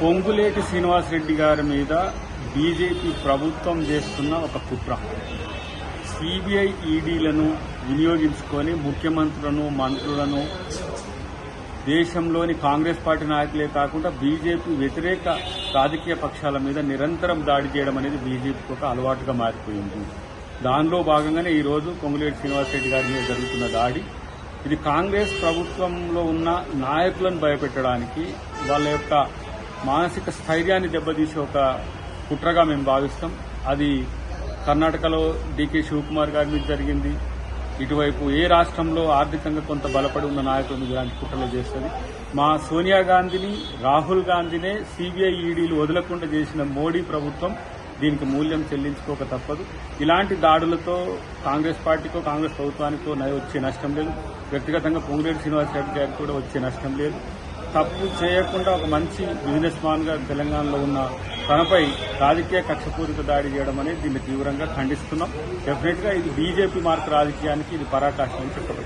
పొంగులేటి శ్రీనివాసరెడ్డి గారి మీద బీజేపీ ప్రభుత్వం చేస్తున్న ఒక కుట్ర. సిబిఐ ఈడీలను వినియోగించుకొని ముఖ్యమంత్రులను మంత్రులను దేశంలోని కాంగ్రెస్ పార్టీ నాయకులే కాకుండా బీజేపీ వ్యతిరేక రాజకీయ పక్షాల మీద నిరంతరం దాడి చేయడం అనేది బీజేపీకి ఒక అలవాటుగా మారిపోయింది. దానిలో భాగంగానే ఈరోజు పొంగులేటి శ్రీనివాసరెడ్డి గారి మీద జరుగుతున్న దాడి. ఇది కాంగ్రెస్ ప్రభుత్వంలో ఉన్న నాయకులను భయపెట్టడానికి వాళ్ళ యొక్క మానసిక స్థైర్యాన్ని దెబ్బతీసే ఒక కుట్రగా మేము భావిస్తాం. అది కర్ణాటకలో డీకే శివకుమార్ గారి మీద జరిగింది. ఇటువైపు ఏ రాష్ట్రంలో ఆర్థికంగా కొంత బలపడి ఉన్న నాయకుల మీద ఇలాంటి కుట్రలు చేస్తుంది. మా సోనియా గాంధీని రాహుల్ గాంధీనే సిబిఐ ఈడీలు వదలకుండా చేసిన మోడీ ప్రభుత్వం దీనికి మూల్యం చెల్లించుకోక తప్పదు. ఇలాంటి దాడులతో కాంగ్రెస్ పార్టీకో కాంగ్రెస్ ప్రభుత్వానికో వచ్చే నష్టం లేదు. వ్యక్తిగతంగా పొంగులేటి శ్రీనివాసరెడ్డి గారికి కూడా వచ్చే నష్టం లేదు. తప్పు చేయకుండా ఒక మంచి బిజినెస్ మాన్గా తెలంగాణలో ఉన్న తనపై రాజకీయ కక్షపూరిత దాడి చేయడం అనేది దీన్ని తీవ్రంగా ఖండిస్తున్నాం. డెఫినెట్గా ఇది బీజేపీ మార్క్ రాజకీయానికి ఇది పరాకాష్ట అని చెప్పక